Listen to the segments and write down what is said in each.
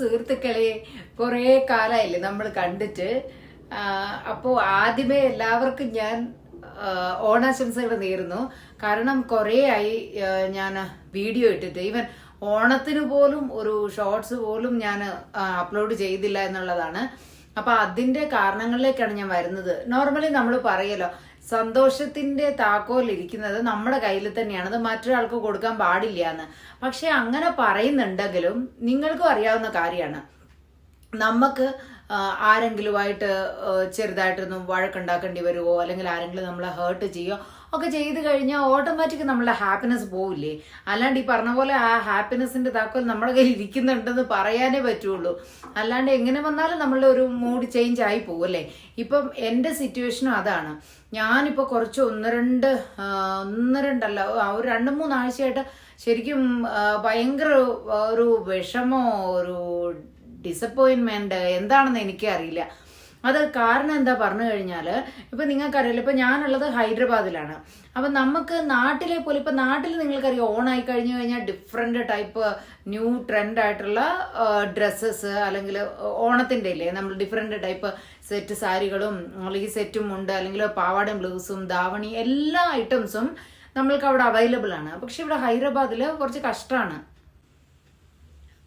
സുഹൃത്തുക്കളെ കുറേ കാലമായില്ലേ നമ്മൾ കണ്ടിട്ട്. അപ്പോൾ ആദ്യമേ എല്ലാവർക്കും ഞാൻ ഓണാശംസകൾ നേരുന്നു. കാരണം കുറേ ആയി ഞാൻ വീഡിയോ ഇട്ടിട്ട്. ഈവൻ ഓണത്തിന് പോലും ഒരു ഷോർട്സ് പോലും ഞാൻ അപ്ലോഡ് ചെയ്തില്ല എന്നുള്ളതാണ്. അപ്പൊ അതിന്റെ കാരണങ്ങളിലേക്കാണ് ഞാൻ വരുന്നത്. നോർമലി നമ്മൾ പറയല്ലോ സന്തോഷത്തിന്റെ താക്കോൽ ഇരിക്കുന്നത് നമ്മുടെ കയ്യിൽ തന്നെയാണ്. അത് മറ്റൊരാൾക്ക് കൊടുക്കാൻ പാടില്ല എന്ന്. പക്ഷെ അങ്ങനെ പറയുന്നുണ്ടെങ്കിലും നിങ്ങൾക്കും അറിയാവുന്ന കാര്യമാണ്. നമുക്ക് ആരെങ്കിലുമായിട്ട് ചെറുതായിട്ടൊന്നും വഴക്കുണ്ടാക്കേണ്ടി വരുമോ അല്ലെങ്കിൽ ആരെങ്കിലും നമ്മളെ ഹേർട്ട് ചെയ്യോ? ഒക്കെ ചെയ്ത് കഴിഞ്ഞാൽ ഓട്ടോമാറ്റിക് നമ്മളുടെ ഹാപ്പിനെസ് പോവില്ലേ? അല്ലാണ്ട് ഈ പറഞ്ഞ പോലെ ആ ഹാപ്പിനെസിന്റെ താക്കോൽ നമ്മുടെ കയ്യിൽ ഇരിക്കുന്നുണ്ടെന്ന് പറയാനേ പറ്റുള്ളൂ. അല്ലാണ്ട് എങ്ങനെ വന്നാലും നമ്മളുടെ ഒരു മൂഡ് ചേഞ്ച് ആയി പോകും അല്ലേ? ഇപ്പം എന്റെ സിറ്റുവേഷനും അതാണ്. ഞാനിപ്പോൾ കുറച്ച് ഒന്ന് രണ്ട് ഒന്ന് രണ്ടല്ല ഒരു രണ്ട് മൂന്നാഴ്ചയായിട്ട് ശരിക്കും ഭയങ്കര ഒരു വിഷമോ ഒരു ഡിസപ്പോയിൻമെന്റ് എന്താണെന്ന് എനിക്കറിയില്ല. അത് കാരണം എന്താ പറഞ്ഞു കഴിഞ്ഞാൽ ഇപ്പം നിങ്ങൾക്കറിയില്ല ഇപ്പം ഞാനുള്ളത് ഹൈദരാബാദിലാണ്. അപ്പം നമുക്ക് നാട്ടിലെ പോലെ ഇപ്പം നാട്ടിൽ നിങ്ങൾക്കറിയാം ആയി കഴിഞ്ഞു കഴിഞ്ഞാൽ ഡിഫറെന്റ് ടൈപ്പ് ന്യൂ ട്രെൻഡ് ആയിട്ടുള്ള ഡ്രസ്സസ് അല്ലെങ്കിൽ ഓണത്തിന്റെ ഇല്ലേ നമ്മൾ ഡിഫറെന്റ് ടൈപ്പ് സെറ്റ് സാരികളും അല്ലെങ്കിൽ സെറ്റും ഉണ്ട് അല്ലെങ്കിൽ പാവാടയും ബ്ലൗസും ദാവണി എല്ലാ ഐറ്റംസും നമ്മൾക്ക് അവിടെ അവൈലബിൾ ആണ്. പക്ഷെ ഇവിടെ ഹൈദരാബാദിൽ കുറച്ച് കഷ്ടമാണ്.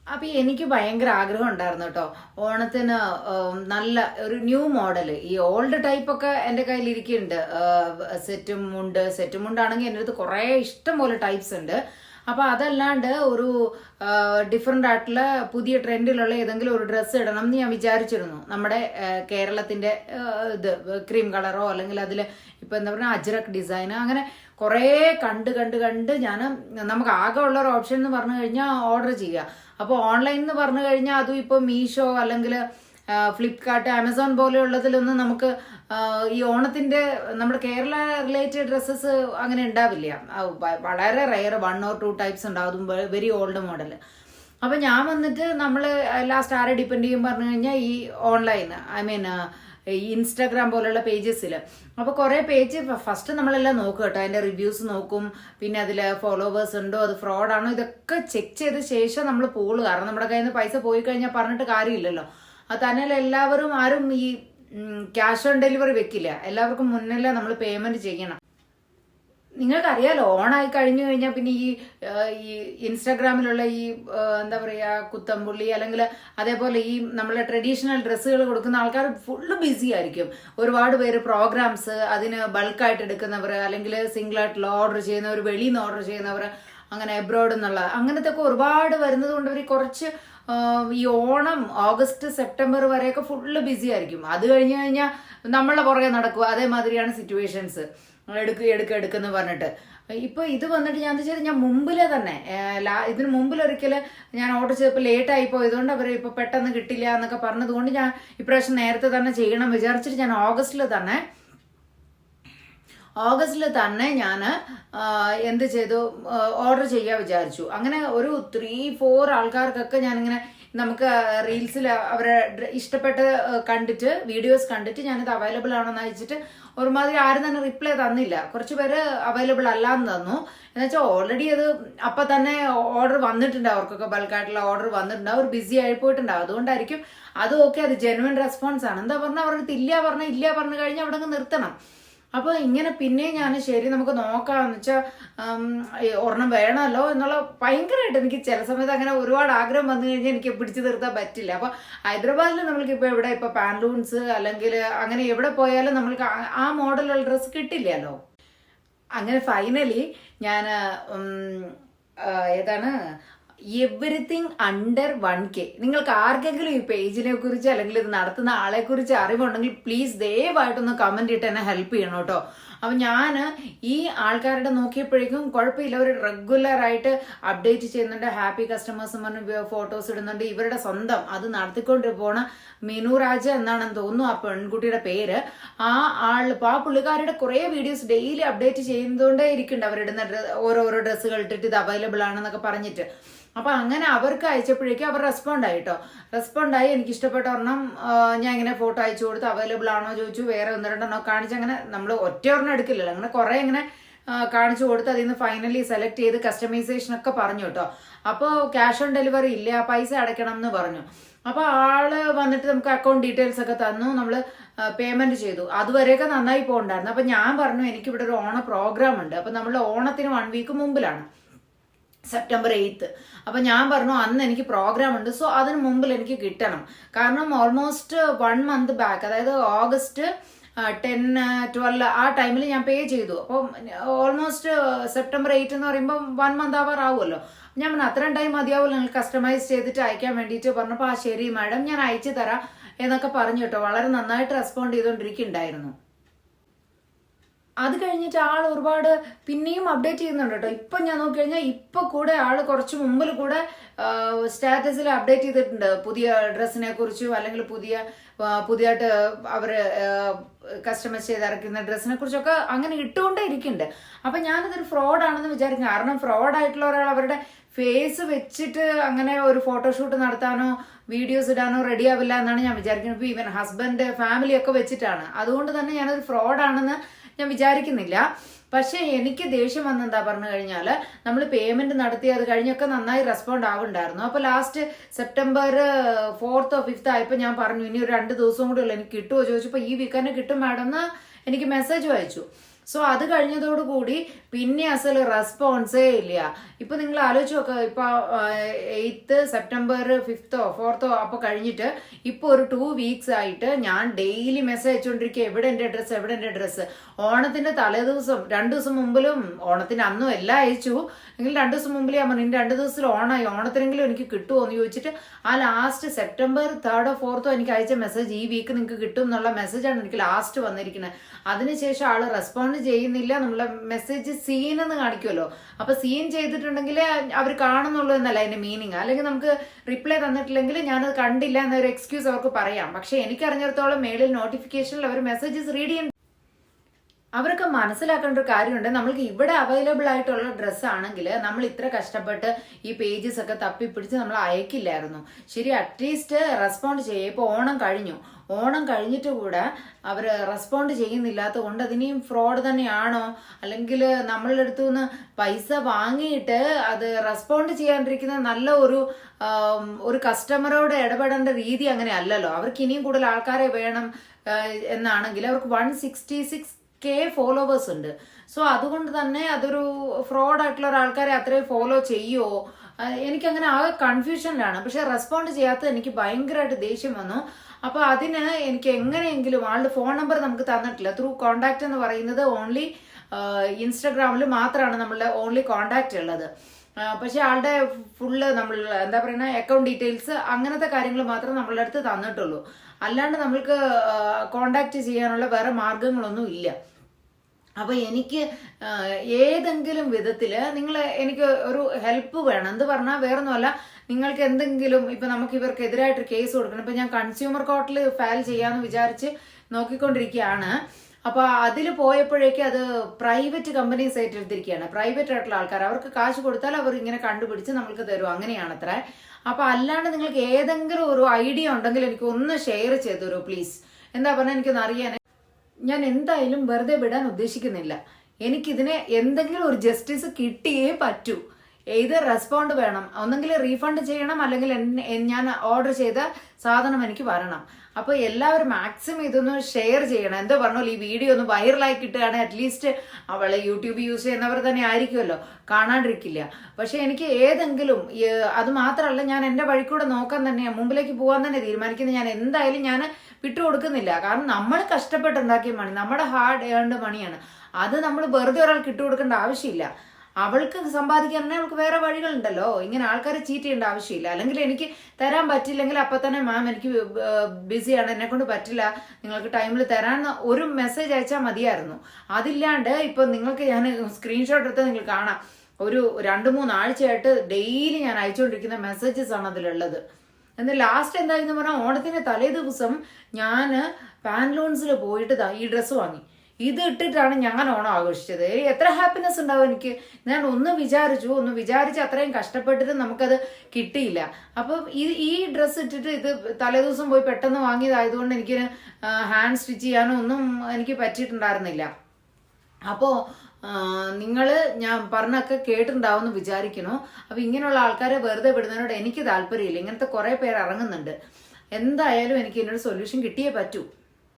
അപ്പൊ എനിക്ക് ഭയങ്കര ആഗ്രഹം ഉണ്ടായിരുന്നു കേട്ടോ. ഓണത്തിന് നല്ല ഒരു ന്യൂ മോഡൽ. ഈ ഓൾഡ് ടൈപ്പ് ഒക്കെ എന്റെ കയ്യിൽ ഇരിക്കുന്നുണ്ട് സെറ്റും മുണ്ട്. സെറ്റും മുണ്ടാണെങ്കിൽ എന്റെ അടുത്ത് കുറേ ഇഷ്ടം പോലെ ടൈപ്സ് ഉണ്ട്. അപ്പൊ അതല്ലാണ്ട് ഒരു ഡിഫറെന്റ് ആയിട്ടുള്ള പുതിയ ട്രെൻഡിലുള്ള ഏതെങ്കിലും ഒരു ഡ്രസ്സ് ഇടണം എന്ന് ഞാൻ വിചാരിച്ചിരുന്നു. നമ്മുടെ കേരളത്തിന്റെ ഇത് ക്രീം കളറോ അല്ലെങ്കിൽ അതിൽ ഇപ്പൊ എന്താ പറയുക അജ്രക് ഡിസൈൻ അങ്ങനെ കുറേ കണ്ട് കണ്ട് കണ്ട് ഞാൻ നമുക്ക് ആകെ ഉള്ള ഒരു ഓപ്ഷൻ എന്ന് പറഞ്ഞു കഴിഞ്ഞാൽ ഓർഡർ ചെയ്യുക. അപ്പോൾ ഓൺലൈൻ എന്ന് പറഞ്ഞു കഴിഞ്ഞാൽ അതും ഇപ്പോൾ മീഷോ അല്ലെങ്കിൽ ഫ്ലിപ്കാർട്ട് ആമസോൺ പോലെയുള്ളതിലൊന്നും നമുക്ക് ഈ ഓണത്തിന്റെ നമ്മുടെ കേരള റിലേറ്റഡ് ഡ്രസ്സസ് അങ്ങനെ ഉണ്ടാവില്ല. വളരെ rare one or two types ഉണ്ടാവും. വെരി ഓൾഡ് മോഡൽ അപ്പോൾ ഞാൻ വന്നിട്ട് നമ്മൾ എല്ലാ സ്റ്റാറെ ഡിപ്പെൻഡ് ചെയ്യും പറഞ്ഞു കഴിഞ്ഞാൽ ഈ ഓൺലൈൻ ഐ മീൻ ഈ ഇൻസ്റ്റാഗ്രാം പോലുള്ള പേജസിൽ അപ്പോൾ കുറേ പേജ് ഫസ്റ്റ് നമ്മളെല്ലാം നോക്കും കേട്ടോ. അതിന്റെ റിവ്യൂസ് നോക്കും. പിന്നെ അതിൽ ഫോളോവേഴ്സ് ഉണ്ടോ? അത് ഫ്രോഡാണോ ഇതൊക്കെ ചെക്ക് ചെയ്ത ശേഷം നമ്മൾ പോകുള്ളൂ കാരണം നമ്മുടെ കയ്യിൽ നിന്ന് പൈസ പോയി കഴിഞ്ഞാൽ പറഞ്ഞിട്ട് കാര്യമില്ലല്ലോ. അത് തന്നെ എല്ലാവരും ആരും ഈ ക്യാഷ് ഓൺ ഡെലിവറി വെക്കില്ല. എല്ലാവർക്കും മുന്നല്ലേ നമ്മൾ പേയ്മെന്റ് ചെയ്യണം. നിങ്ങൾക്കറിയാലോ ഓണായി കഴിഞ്ഞു കഴിഞ്ഞാൽ പിന്നെ ഈ ഈ ഇൻസ്റ്റാഗ്രാമിലുള്ള ഈ എന്താ പറയുക കുത്തമ്പുള്ളി അല്ലെങ്കിൽ അതേപോലെ ഈ നമ്മളെ ട്രഡീഷണൽ ഡ്രസ്സുകൾ കൊടുക്കുന്ന ആൾക്കാർ ഫുള്ള് ബിസി ആയിരിക്കും. ഒരുപാട് പേര് പ്രോഗ്രാംസ് അതിന് ബൾക്കായിട്ട് എടുക്കുന്നവർ അല്ലെങ്കിൽ സിംഗിൾ ആയിട്ടുള്ള ഓർഡർ ചെയ്യുന്നവർ വെളിയിൽ നിന്ന് ഓർഡർ ചെയ്യുന്നവർ അങ്ങനെ എബ്രോഡ് എന്നുള്ള അങ്ങനത്തെ ഒക്കെ ഒരുപാട് വരുന്നത് കൊണ്ട് അവർ കുറച്ച് ഈ ഓണം ഓഗസ്റ്റ് സെപ്റ്റംബർ വരെയൊക്കെ ഫുള്ള് ബിസി ആയിരിക്കും. അത് കഴിഞ്ഞ് കഴിഞ്ഞാൽ നമ്മളെ പുറകെ നടക്കുക. അതേമാതിരിയാണ് സിറ്റുവേഷൻസ് എടുക്കുക എടുക്കുക എടുക്കുന്ന പറഞ്ഞിട്ട്. ഇപ്പൊ ഇത് വന്നിട്ട് ഞാൻ വെച്ചാൽ ഞാൻ മുമ്പിലെ തന്നെ ലാ- ഇതിന് മുമ്പിൽ ഒരിക്കൽ ഞാൻ ഓർഡർ ചെയ്തപ്പോൾ ലേറ്റ് ആയി പോയതുകൊണ്ട് അവർ ഇപ്പൊ പെട്ടെന്ന് കിട്ടില്ല എന്നൊക്കെ പറഞ്ഞതുകൊണ്ട് ഞാൻ ഇപ്രാവശ്യം നേരത്തെ തന്നെ ചെയ്യണം വിചാരിച്ചിട്ട് ഞാൻ ഓഗസ്റ്റിൽ തന്നെ ഓഗസ്റ്റിൽ തന്നെ ഞാൻ എന്ത് ചെയ്തു? ഓർഡർ ചെയ്യാൻ വിചാരിച്ചു. അങ്ങനെ ഒരു ത്രീ ഫോർ ആൾക്കാർക്കൊക്കെ ഞാനിങ്ങനെ നമുക്ക് റീൽസിൽ അവരെ ഇഷ്ടപ്പെട്ട് കണ്ടിട്ട് വീഡിയോസ് കണ്ടിട്ട് ഞാനിത് അവൈലബിൾ ആണോ എന്ന് അയച്ചിട്ട് ഒരുമാതിരി ആരും തന്നെ റിപ്ലൈ തന്നില്ല. കുറച്ച് പേര് അവൈലബിൾ അല്ലാന്ന് തന്നു. എന്നുവെച്ചാൽ ഓൾറെഡി അത് അപ്പം തന്നെ ഓർഡർ വന്നിട്ടുണ്ട് അവർക്കൊക്കെ ബൾക്കായിട്ടുള്ള ഓർഡർ വന്നിട്ടുണ്ട് അവർ ബിസി ആയി പോയിട്ടുണ്ടാവും. അതുകൊണ്ടായിരിക്കും അത് ഓക്കെ അത് ജെനുവൻ റെസ്പോൺസ് ആണ്. എന്താ പറഞ്ഞാൽ അവരുടെ ഇല്ല പറഞ്ഞാൽ ഇല്ല പറഞ്ഞു കഴിഞ്ഞാൽ അവിടെ നിർത്തണം. അപ്പൊ ഇങ്ങനെ പിന്നെ ഞാൻ ശരി നമുക്ക് നോക്കാന്ന് വെച്ചാൽ ഒരെണ്ണം വേണമല്ലോ എന്നുള്ള ഭയങ്കരമായിട്ട് എനിക്ക് ചില സമയത്ത് അങ്ങനെ ഒരുപാട് ആഗ്രഹം വന്നു കഴിഞ്ഞാൽ എനിക്ക് പിടിച്ചു നിർത്താൻ പറ്റില്ല. അപ്പൊ ഹൈദരാബാദിൽ നമ്മൾക്ക് ഇപ്പൊ ഇവിടെ ഇപ്പൊ പാൻലൂൺസ് അല്ലെങ്കിൽ അങ്ങനെ എവിടെ പോയാലും നമ്മൾക്ക് ആ മോഡലുള്ള ഡ്രസ്സ് കിട്ടില്ലല്ലോ. അങ്ങനെ ഫൈനലി ഞാൻ ഏതാണ് എവറിത്തിങ് അണ്ടർ വൺ കെ നിങ്ങൾക്ക് ആർക്കെങ്കിലും ഈ പേജിനെ കുറിച്ച് അല്ലെങ്കിൽ ഇത് നടത്തുന്ന ആളെ കുറിച്ച് അറിവുണ്ടെങ്കിൽ പ്ലീസ് ദയവായിട്ടൊന്ന് കമന്റ് ഇട്ട് എന്നെ ഹെൽപ്പ് ചെയ്യണം കേട്ടോ. അപ്പൊ ഞാൻ ഈ ആൾക്കാരുടെ നോക്കിയപ്പോഴേക്കും കുഴപ്പമില്ല. അവർ റെഗുലർ ആയിട്ട് അപ്ഡേറ്റ് ചെയ്യുന്നുണ്ട്. ഹാപ്പി കസ്റ്റമേഴ്സ് പറഞ്ഞ് ഫോട്ടോസ് ഇടുന്നുണ്ട്. ഇവരുടെ സ്വന്തം അത് നടത്തിക്കൊണ്ട് പോണ മിനു രാജ എന്നാണെന്ന് തോന്നുന്നു ആ പെൺകുട്ടിയുടെ പേര്. ആ ആൾ ആ പുള്ളിക്കാരുടെ കുറെ വീഡിയോസ് ഡെയിലി അപ്ഡേറ്റ് ചെയ്യുന്നതുകൊണ്ടേ ഇരിക്കുന്നുണ്ട്. അവരിടുന്ന ഓരോരോ ഡ്രസ്സുകൾ ഇട്ടിട്ട് ഇത് അവൈലബിൾ ആണെന്നൊക്കെ പറഞ്ഞിട്ട്. അപ്പൊ അങ്ങനെ അവർക്ക് അയച്ചപ്പോഴേക്കും അവർ റെസ്പോണ്ട് ആയി കേട്ടോ റെസ്പോണ്ട് ആയി എനിക്ക് ഇഷ്ടപ്പെട്ട ഒരെണ്ണം ഞാൻ ഇങ്ങനെ ഫോട്ടോ അയച്ചു കൊടുത്ത്. അവൈലബിൾ ആണോ ചോദിച്ചു വേറെ ഒന്ന് രണ്ടെണ്ണോ കാണിച്ച് അങ്ങനെ നമ്മൾ ഒറ്റ ഒരെണ്ണം എടുക്കില്ലല്ലോ. അങ്ങനെ കുറെ ഇങ്ങനെ കാണിച്ചു കൊടുത്ത് അതിൽ നിന്ന് ഫൈനലി സെലക്ട് ചെയ്ത് കസ്റ്റമൈസേഷൻ ഒക്കെ പറഞ്ഞു കേട്ടോ അപ്പോൾ ക്യാഷ് ഓൺ ഡെലിവറി ഇല്ല പൈസ അടയ്ക്കണം എന്ന് പറഞ്ഞു. അപ്പോൾ ആൾ വന്നിട്ട് നമുക്ക് അക്കൗണ്ട് ഡീറ്റെയിൽസ് ഒക്കെ തന്നു. നമ്മൾ പേയ്മെന്റ് ചെയ്തു. അതുവരെയൊക്കെ നന്നായി പോകണ്ടായിരുന്നു. അപ്പോൾ ഞാൻ പറഞ്ഞു എനിക്കിവിടെ ഒരു ഓണ പ്രോഗ്രാം ഉണ്ട്. അപ്പോൾ നമ്മൾ ഓണത്തിന് വൺ വീക്ക് മുമ്പിലാണ്. സെപ്റ്റംബർ എയ്ത്ത് അപ്പൊ ഞാൻ പറഞ്ഞു അന്ന് എനിക്ക് പ്രോഗ്രാം ഉണ്ട് സോ അതിന് മുമ്പിൽ എനിക്ക് കിട്ടണം. കാരണം ഓൾമോസ്റ്റ് വൺ മന്ത് ബാക്ക് അതായത് ഓഗസ്റ്റ് ടെൻ ട്വൽവ് ആ ടൈമിൽ ഞാൻ പേ ചെയ്തു. അപ്പം ഓൾമോസ്റ്റ് സെപ്റ്റംബർ എയ്റ്റ് എന്ന് പറയുമ്പോൾ വൺ മന്ത് അവർ ആവുമല്ലോ. ഞാൻ പറഞ്ഞു അത്രയും ടൈം മതിയാവുമല്ലോ നിങ്ങൾ കസ്റ്റമൈസ് ചെയ്തിട്ട് അയക്കാൻ വേണ്ടിയിട്ട്. പറഞ്ഞപ്പോൾ ആ ശരി മാഡം ഞാൻ അയച്ചു തരാം എന്നൊക്കെ പറഞ്ഞു കേട്ടോ. വളരെ നന്നായിട്ട് റെസ്പോണ്ട് ചെയ്തുകൊണ്ടിരിക്കുന്നുണ്ടായിരുന്നു അത് കഴിഞ്ഞിട്ട് ആൾ ഒരുപാട് പിന്നെയും അപ്ഡേറ്റ് ചെയ്യുന്നുണ്ട് കേട്ടോ. ഇപ്പൊ ഞാൻ നോക്കി കഴിഞ്ഞാൽ ഇപ്പൊ കൂടെ ആൾ കുറച്ച് മുമ്പിൽ കൂടെ സ്റ്റാറ്റസിൽ അപ്ഡേറ്റ് ചെയ്തിട്ടുണ്ട്. പുതിയ ഡ്രസ്സിനെ കുറിച്ചും അല്ലെങ്കിൽ പുതിയ പുതിയതായിട്ട് അവർ കസ്റ്റമൈസ് ചെയ്ത് ഇറക്കുന്ന ഡ്രസ്സിനെ കുറിച്ചൊക്കെ അങ്ങനെ ഇട്ടുകൊണ്ടേ ഇരിക്കുന്നുണ്ട്. അപ്പൊ ഞാനിതൊരു ഫ്രോഡ് ആണെന്ന് വിചാരിക്കും കാരണം ഫ്രോഡ് ആയിട്ടുള്ള ഒരാൾ അവരുടെ ഫേസ് വെച്ചിട്ട് അങ്ങനെ ഒരു ഫോട്ടോഷൂട്ട് നടത്താനോ വീഡിയോസ് ഇടാനോ റെഡി ആവില്ല എന്നാണ് ഞാൻ വിചാരിക്കുന്നത്. ഇപ്പൊ ഈവൻ ഹസ്ബൻഡ് ഫാമിലി ഒക്കെ വെച്ചിട്ടാണ്. അതുകൊണ്ട് തന്നെ ഞാനത് ഫ്രോഡ് ആണെന്ന് ഞാൻ വിചാരിക്കുന്നില്ല. പക്ഷേ എനിക്ക് ദേഷ്യം വന്നെന്താ പറഞ്ഞു കഴിഞ്ഞാൽ നമ്മൾ പേയ്മെന്റ് നടത്തി അത് കഴിഞ്ഞൊക്കെ നന്നായി റെസ്പോണ്ട് ആവുണ്ടായിരുന്നു. അപ്പോൾ ലാസ്റ്റ് സെപ്റ്റംബർ ഫോർത്തോ ഫിഫ്ത്തോ ആയപ്പോൾ ഞാൻ പറഞ്ഞു ഇനി ഒരു രണ്ട് ദിവസവും കൂടെ ഉള്ളു എനിക്ക് കിട്ടുമോ ചോദിച്ചപ്പോൾ ഈ വീക്ക് തന്നെ കിട്ടും മാഡം എന്ന് എനിക്ക് മെസ്സേജ് അയച്ചു. സോ അത് കഴിഞ്ഞതോടുകൂടി പിന്നെ അസൽ റെസ്പോൺസേ ഇല്ല. ഇപ്പൊ നിങ്ങൾ ആലോചിച്ച് നോക്കുക ഇപ്പൊ എയ്ത്ത് സെപ്റ്റംബർ ഫിഫ്ത്തോ ഫോർത്തോ അപ്പൊ കഴിഞ്ഞിട്ട് ഇപ്പൊ ഒരു ടു വീക്സ് ആയിട്ട് ഞാൻ ഡെയിലി മെസ്സേജ് അയച്ചുകൊണ്ടിരിക്കുക എവിടെ എന്റെ ഡ്രസ്സ് എവിടെ എന്റെ ഡ്രസ്സ് ഓണത്തിന്റെ തലേദിവസം രണ്ടു ദിവസം മുമ്പിലും ഓണത്തിന് അന്നും എല്ലാം അയച്ചു. എങ്കിൽ രണ്ടു ദിവസം മുമ്പിൽ ഞാൻ പറഞ്ഞു രണ്ടു ദിവസത്തിൽ ഓണായി ഓണത്തിനെങ്കിലും എനിക്ക് കിട്ടുമോ എന്ന് ചോദിച്ചിട്ട് ആ ലാസ്റ്റ് സെപ്റ്റംബർ തേർഡോ ഫോർത്തോ എനിക്ക് അയച്ച മെസ്സേജ് ഈ വീക്ക് നിങ്ങൾക്ക് കിട്ടും എന്നുള്ള മെസ്സേജാണ് എനിക്ക് ലാസ്റ്റ് വന്നിരിക്കുന്നത് അതിനുശേഷം ആൾ റെസ്പോണ്ട് ചെയ്യുന്നില്ല നമ്മളെ മെസ്സേജ് സീൻ എന്ന് കാണിക്കുമല്ലോ അപ്പൊ സീൻ ചെയ്തിട്ടുണ്ടെങ്കിൽ അവർ കാണുന്നുള്ളൂ എന്നല്ല അതിന്റെ മീനിങ് അല്ലെങ്കിൽ നമുക്ക് റിപ്ലൈ തന്നിട്ടില്ലെങ്കിൽ ഞാനത് കണ്ടില്ല എന്നൊരു എക്സ്ക്യൂസ് അവർക്ക് പറയാം. പക്ഷെ എനിക്കറിഞ്ഞിടത്തോളം മേളിൽ നോട്ടിഫിക്കേഷനിൽ അവർ മെസ്സേജസ് റീഡ് ചെയ്യുന്ന അവർക്ക് മനസ്സിലാക്കേണ്ട ഒരു കാര്യമുണ്ട്. നമ്മൾക്ക് ഇവിടെ അവൈലബിൾ ആയിട്ടുള്ള ഡ്രസ്സ് ആണെങ്കിൽ നമ്മൾ ഇത്ര കഷ്ടപ്പെട്ട് ഈ പേജസ് ഒക്കെ തപ്പിപ്പിടിച്ച് നമ്മൾ അയക്കില്ലായിരുന്നു. ശരി അറ്റ്ലീസ്റ്റ് റെസ്പോണ്ട് ചെയ്യുക ഇപ്പോൾ ഓണം കഴിഞ്ഞു. ഓണം കഴിഞ്ഞിട്ട് കൂടെ അവർ റെസ്പോണ്ട് ചെയ്യുന്നില്ലാത്ത കൊണ്ട് അതിനെയും ഫ്രോഡ് തന്നെയാണോ? അല്ലെങ്കിൽ നമ്മളുടെ അടുത്തു നിന്ന് പൈസ വാങ്ങിയിട്ട് അത് റെസ്പോണ്ട് ചെയ്യാണ്ടിരിക്കുന്ന നല്ല ഒരു ഒരു കസ്റ്റമറോട് ഇടപെടേണ്ട രീതി അങ്ങനെ അല്ലല്ലോ. അവർക്ക് ഇനിയും കൂടുതൽ ആൾക്കാരെ വേണം എന്നാണെങ്കിൽ അവർക്ക് one sixty six K followers ഉണ്ട്. സോ അതുകൊണ്ട് തന്നെ അതൊരു ഫ്രോഡ് ആയിട്ടുള്ള ഒരാൾക്കാരെ അത്രയും ഫോളോ ചെയ്യുമോ എനിക്കങ്ങനെ ആകെ കൺഫ്യൂഷനിലാണ് പക്ഷെ റെസ്പോണ്ട് ചെയ്യാത്തത് എനിക്ക് ഭയങ്കരമായിട്ട് ദേഷ്യം വന്നു. അപ്പൊ അതിന് എനിക്ക് എങ്ങനെയെങ്കിലും ആളുടെ ഫോൺ നമ്പർ നമുക്ക് തന്നിട്ടില്ല. ത്രൂ കോണ്ടാക്ട് എന്ന് പറയുന്നത് ഓൺലി ഇൻസ്റ്റഗ്രാമിൽ മാത്രമാണ് നമ്മളുടെ ഓൺലി കോണ്ടാക്ട് ഉള്ളത്. ആ, പക്ഷെ ആളുടെ ഫുള്ള് നമ്മൾ എന്താ പറയുക അക്കൗണ്ട് ഡീറ്റെയിൽസ് അങ്ങനത്തെ കാര്യങ്ങൾ മാത്രമേ നമ്മളുടെ അടുത്ത് തന്നിട്ടുള്ളൂ. അല്ലാണ്ട് നമ്മൾക്ക് കോണ്ടാക്ട് ചെയ്യാനുള്ള വേറെ മാർഗങ്ങളൊന്നും ഇല്ല. അപ്പൊ എനിക്ക് ഏതെങ്കിലും വിധത്തിൽ നിങ്ങൾ എനിക്ക് ഒരു ഹെൽപ്പ് വേണം. എന്ത് പറഞ്ഞാൽ വേറൊന്നുമല്ല നിങ്ങൾക്ക് എന്തെങ്കിലും ഇപ്പൊ നമുക്ക് ഇവർക്ക് എതിരായിട്ട് കേസ് കൊടുക്കണം. ഇപ്പൊ ഞാൻ കൺസ്യൂമർ കോർട്ടിൽ ഫയൽ ചെയ്യാന്ന് വിചാരിച്ച് നോക്കിക്കൊണ്ടിരിക്കുകയാണ്. അപ്പോൾ അതിൽ പോയപ്പോഴേക്കും അത് പ്രൈവറ്റ് കമ്പനീസ് ഏറ്റെടുത്തിരിക്കുകയാണ് പ്രൈവറ്റ് ആയിട്ടുള്ള ആൾക്കാർ അവർക്ക് കാശ് കൊടുത്താൽ അവർ ഇങ്ങനെ കണ്ടുപിടിച്ച് നമ്മൾക്ക് തരും. അങ്ങനെയാണ് അത്ര അപ്പൊ അല്ലാണ്ട് നിങ്ങൾക്ക് ഏതെങ്കിലും ഒരു ഐഡിയ ഉണ്ടെങ്കിൽ എനിക്ക് ഒന്ന് ഷെയർ ചെയ്തു തരൂ പ്ലീസ് എന്താ പറഞ്ഞാൽ എനിക്കൊന്ന് അറിയാൻ ഞാൻ എന്തായാലും വെറുതെ വിടാൻ ഉദ്ദേശിക്കുന്നില്ല. എനിക്കിതിന് എന്തെങ്കിലും ഒരു ജസ്റ്റിസ് കിട്ടിയേ പറ്റൂ. ഇത് റെസ്പോണ്ട് വേണം. ഒന്നെങ്കിൽ റീഫണ്ട് ചെയ്യണം അല്ലെങ്കിൽ ഞാൻ ഓർഡർ ചെയ്ത സാധനം എനിക്ക് വരണം. അപ്പോൾ എല്ലാവരും മാക്സിമം ഇതൊന്ന് ഷെയർ ചെയ്യണം. എന്തോ പറഞ്ഞോ ഈ വീഡിയോ ഒന്ന് വൈറലായി കിട്ടുകയാണ് അറ്റ്ലീസ്റ്റ് അവളെ യൂട്യൂബ് യൂസ് ചെയ്യുന്നവർ തന്നെ ആയിരിക്കുമല്ലോ. കാണാണ്ടിരിക്കില്ല. പക്ഷെ എനിക്ക് ഏതെങ്കിലും അത് മാത്രമല്ല ഞാൻ എന്റെ വഴിക്കൂടെ നോക്കാൻ തന്നെ മുമ്പിലേക്ക് പോകാൻ തന്നെ തീരുമാനിക്കുന്നത് ഞാൻ എന്തായാലും ഞാൻ വിട്ടുകൊടുക്കുന്നില്ല. കാരണം നമ്മൾ കഷ്ടപ്പെട്ടുണ്ടാക്കിയ മണി നമ്മുടെ ഹാർഡ് ഏൺഡ് മണിയാണ് അത് നമ്മൾ വെറുതെ ഒരാൾക്ക് ഇട്ടുകൊടുക്കേണ്ട ആവശ്യമില്ല. അവൾക്ക് സമ്പാദിക്കാൻ അവൾക്ക് വേറെ വഴികളുണ്ടല്ലോ. ഇങ്ങനെ ആൾക്കാരെ ചീറ്റ് ചെയ്യേണ്ട ആവശ്യമില്ല. അല്ലെങ്കിൽ എനിക്ക് തരാൻ പറ്റില്ലെങ്കിൽ അപ്പൊ തന്നെ മാം എനിക്ക് ബിസിയാണ് എന്നെ കൊണ്ട് പറ്റില്ല. നിങ്ങൾക്ക് ടൈമിൽ തരാൻ ഒരു മെസ്സേജ് അയച്ചാൽ മതിയായിരുന്നു. അതില്ലാണ്ട് ഇപ്പൊ നിങ്ങൾക്ക് ഞാൻ സ്ക്രീൻഷോട്ട് എടുത്ത് നിങ്ങൾ കാണാം. ഒരു രണ്ട് മൂന്നാഴ്ചയായിട്ട് ഡെയിലി ഞാൻ അയച്ചുകൊണ്ടിരിക്കുന്ന മെസ്സേജസ് ആണ് അതിലുള്ളത്. എന്നാൽ ലാസ്റ്റ് എന്തായിരുന്നു പറഞ്ഞാൽ ഓണത്തിന്റെ തലേ ദിവസം ഞാൻ പാൻലൂൺസിൽ പോയിട്ട് ഈ ഡ്രസ്സ് വാങ്ങി. ഇത് ഇട്ടിട്ടാണ് ഞാൻ ഓണം ആഘോഷിച്ചത്. എത്ര ഹാപ്പിനെസ് ഉണ്ടാവും എനിക്ക്. ഞാൻ ഒന്ന് വിചാരിച്ചു ഒന്ന് വിചാരിച്ച് അത്രയും കഷ്ടപ്പെട്ടിട്ട് നമുക്കത് കിട്ടിയില്ല. അപ്പൊ ഈ ഈ ഡ്രസ്സ് ഇട്ടിട്ട് ഇത് തലേദിവസം പോയി പെട്ടെന്ന് വാങ്ങിയതായതുകൊണ്ട് എനിക്ക് ഹാൻഡ് സ്റ്റിച്ച് ചെയ്യാനോ ഒന്നും എനിക്ക് പറ്റിയിട്ടുണ്ടായിരുന്നില്ല. അപ്പോൾ നിങ്ങൾ ഞാൻ പറഞ്ഞൊക്കെ കേട്ടിട്ടുണ്ടാവും എന്ന് വിചാരിക്കണോ അപ്പം ഇങ്ങനെയുള്ള ആൾക്കാരെ വെറുതെ വിടുന്നതിനോട് എനിക്ക് താല്പര്യമില്ല. ഇങ്ങനത്തെ കുറേ പേര് ഇറങ്ങുന്നുണ്ട്. എന്തായാലും എനിക്ക് ഇതിനൊരു സൊല്യൂഷൻ കിട്ടിയേ പറ്റൂ.